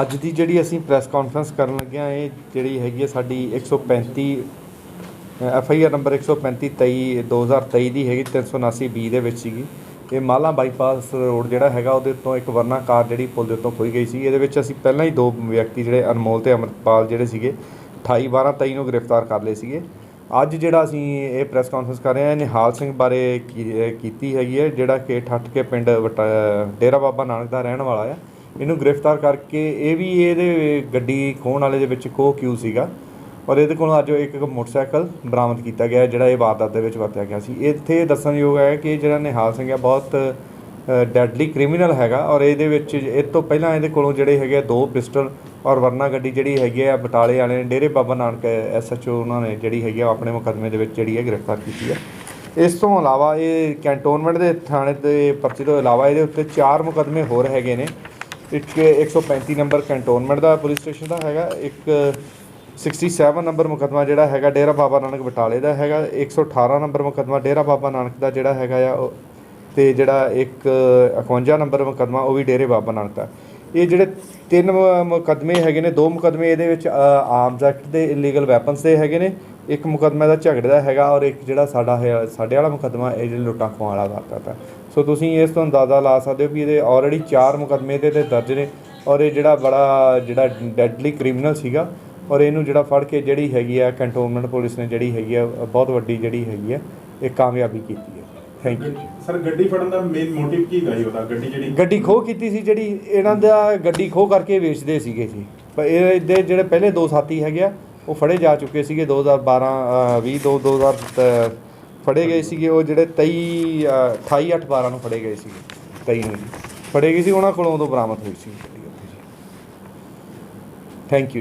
ਅੱਜ ਦੀ ਜਿਹੜੀ ਅਸੀਂ ਪ੍ਰੈਸ ਕਾਨਫਰੰਸ ਕਰਨ ਲੱਗੇ ਹਾਂ ਇਹ ਜਿਹੜੀ ਹੈਗੀ ਹੈ ਸਾਡੀ 135 ਐਫ ਆਈ ਆਰ ਨੰਬਰ 135 23 2023 ਦੀ ਹੈਗੀ 379 ਬੀ ਦੇ ਵਿੱਚ ਸੀਗੀ। ਇਹ ਮਾਲਾ ਬਾਈਪਾਸ ਰੋਡ ਜਿਹੜਾ ਹੈਗਾ, ਉਹਦੇ ਉੱਤੋਂ ਇੱਕ ਵਰਨਾ ਕਾਰ ਜਿਹੜੀ ਪੁਲ ਦੇ ਉੱਤੋਂ ਖੋਈ ਗਈ ਸੀ। ਇਹਦੇ ਵਿੱਚ ਅਸੀਂ ਪਹਿਲਾਂ ਹੀ ਦੋ ਵਿਅਕਤੀ ਜਿਹੜੇ ਅਨਮੋਲ ਤੇ ਅਮਰਪਾਲ ਜਿਹੜੇ ਸੀਗੇ 28 12 23 ਨੂੰ ਗ੍ਰਿਫਤਾਰ ਕਰ ਲਏ ਸੀਗੇ। ਅੱਜ ਜਿਹੜਾ ਅਸੀਂ ਇਹ ਪ੍ਰੈਸ ਕਾਨਫਰੰਸ ਕਰ ਰਹੇ ਹਾਂ ਨਿਹਾਲ ਸਿੰਘ ਬਾਰੇ ਕੀ- ਕੀਤੀ ਹੈਗੀ ਹੈ, ਜਿਹੜਾ ਕਿ ਠੱਠ ਕੇ ਪਿੰਡ ਵਟਾ- ਡੇਰਾ ਬਾਬਾ ਨਾਨਕ ਦਾ ਰਹਿਣ ਵਾਲਾ ਆ। ਇਹਨੂੰ ਗ੍ਰਿਫਤਾਰ ਕਰਕੇ ਇਹ ਵੀ ਇਹਦੇ ਗੱਡੀ ਖੋਹਣ ਵਾਲੇ ਦੇ ਵਿੱਚ ਕੋ ਕਿਊ ਸੀਗਾ? ਔਰ ਇਹਦੇ ਕੋਲੋਂ ਅੱਜ ਇੱਕ ਮੋਟਰਸਾਈਕਲ ਬਰਾਮਦ ਕੀਤਾ ਗਿਆ, ਜਿਹੜਾ ਇਹ ਵਾਰਦਾਤ ਦੇ ਵਿੱਚ ਵਰਤਿਆ ਗਿਆ ਸੀ। ਇੱਥੇ ਦੱਸਣਯੋਗ ਹੈ ਕਿ ਜਿਹੜਾ ਨਿਹਾਲ ਸਿੰਘ ਹੈ, ਬਹੁਤ ਡੈਡਲੀ ਕ੍ਰਿਮੀਨਲ ਹੈਗਾ ਔਰ ਇਹਦੇ ਵਿੱਚ ਇਹ ਤੋਂ ਪਹਿਲਾਂ ਇਹਦੇ ਕੋਲੋਂ ਜਿਹੜੇ ਹੈਗੇ ਆ ਦੋ ਪਿਸਟਲ ਔਰ ਵਰਨਾ ਗੱਡੀ ਜਿਹੜੀ ਹੈਗੀ ਆ, ਬਟਾਲੇ ਵਾਲੇ ਨੇ, ਡੇਰੇ ਬਾਬਾ ਨਾਨਕ ਐਸਐਚਓ ਉਹਨਾਂ ਨੇ ਜਿਹੜੀ ਹੈਗੀ ਆ ਆਪਣੇ ਮੁਕੱਦਮੇ ਦੇ ਵਿੱਚ ਜਿਹੜੀ ਹੈ ਗ੍ਰਿਫਤਾਰ ਕੀਤੀ ਹੈ। ਇਸ ਤੋਂ ਇਲਾਵਾ ਇਹ ਕੈਂਟੋਨਮੈਂਟ ਦੇ ਥਾਣੇ ਦੇ ਪਰਚੇ ਤੋਂ ਇਲਾਵਾ ਇਹਦੇ ਉੱਤੇ ਚਾਰ ਮੁਕੱਦਮੇ ਹੋਰ ਹੈਗੇ ਨੇ। ਇੱਕ 135 ਨੰਬਰ ਕੰਟੋਨਮੈਂਟ ਦਾ ਪੁਲਿਸ ਸਟੇਸ਼ਨ ਦਾ ਹੈਗਾ, ਇੱਕ 67 ਨੰਬਰ ਮੁਕੱਦਮਾ ਜਿਹੜਾ ਹੈਗਾ ਡੇਰਾ ਬਾਬਾ ਨਾਨਕ ਬਟਾਲੇ ਦਾ ਹੈਗਾ 118 ਨੰਬਰ ਮੁਕੱਦਮਾ ਡੇਰਾ ਬਾਬਾ ਨਾਨਕ ਦਾ ਜਿਹੜਾ ਹੈਗਾ ਆ, ਉਹ ਤੇ ਜਿਹੜਾ ਇੱਕ 51 ਨੰਬਰ ਮੁਕੱਦਮਾ ਉਹ ਵੀ ਡੇਰੇ ਬਾਬਾ ਨਾਨਕ ਦਾ। ਇਹ ਜਿਹੜੇ ਤਿੰਨ ਮ- ਮੁਕੱਦਮੇ ਹੈਗੇ ਨੇ, ਦੋ ਮੁਕੱਦਮੇ ਇਹਦੇ ਵਿੱਚ ਆਰਮਸ ਐਕਟ ਦੇ ਇਲੀਗਲ ਵੈਪਨਸ ਦੇ ਹੈਗੇ ਨੇ ਇੱਕ ਮੁਕੱਦਮਾ ਦਾ ਝਗੜੇ ਦਾ ਹੈਗਾ ਔਰ ਇੱਕ ਜਿਹੜਾ ਸਾਡਾ ਹੈ ਸਾਡੇ ਵਾਲਾ ਮੁਕੱਦਮਾ ਇਹ ਜਿਹੜਾ ਲੁੱਟਾਂ ਖੋਹਾਂ ਵਾਲਾ ਵਾਰਦਾਤ ਹੈ ਸੋ ਤੁਸੀਂ ਇਸ ਤੋਂ ਅੰਦਾਜ਼ਾ ਲਾ ਸਕਦੇ ਹੋ ਵੀ ਇਹਦੇ ਆਲਰੇਡੀ ਚਾਰ ਮੁਕੱਦਮੇ ਇਹਦੇ ਤੇ ਦਰਜ ਨੇ ਔਰ ਇਹ ਜਿਹੜਾ ਬੜਾ ਜਿਹੜਾ ਡੈਡਲੀ ਕ੍ਰਿਮੀਨਲ ਸੀਗਾ ਔਰ ਇਹਨੂੰ ਜਿਹੜਾ ਫੜ ਕੇ ਜਿਹੜੀ ਹੈਗੀ ਆ ਕੰਟੋਨਮੈਂਟ ਪੁਲਿਸ ਨੇ ਜਿਹੜੀ ਹੈਗੀ ਆ ਬਹੁਤ ਵੱਡੀ ਜਿਹੜੀ ਹੈਗੀ ਆ ਇਹ ਕਾਮਯਾਬੀ ਕੀਤੀ ਹੈ। ਥੈਂਕ ਯੂ ਸਰ ਗੱਡੀ ਫੜਨ ਦਾ ਮੇਨ ਮੋਟਿਵ ਕੀ ਜੀ ਉਹਦਾ? ਗੱਡੀ ਜਿਹੜੀ ਗੱਡੀ ਖੋਹ ਕੀਤੀ ਸੀ ਜਿਹੜੀ ਇਹਨਾਂ ਦਾ ਗੱਡੀ ਖੋਹ ਕਰਕੇ ਵੇਚਦੇ ਸੀਗੇ ਜੀ। ਪਰ ਇਹ ਦੇ ਜਿਹੜੇ ਪਹਿਲੇ ਦੋ ਸਾਥੀ ਹੈਗੇ ਆ ਉਹ ਫੜੇ ਜਾ ਚੁੱਕੇ ਸੀਗੇ 2012 ਅ, 20 ਦੋ 2000 ਤ- ਫੜੇ ਗਏ ਸੀਗੇ। ਉਹ ਜਿਹੜੇ 23 ਅ, 28 8 12 ਨੂੰ ਫੜੇ ਗਏ ਸੀਗੇ। 23 ਨੂੰ ਫੜੇ ਗਏ ਸੀ ਉਹਨਾਂ ਕੋਲੋਂ ਉਦੋਂ ਬਰਾਮਦ ਹੋਈ ਸੀ। Thank you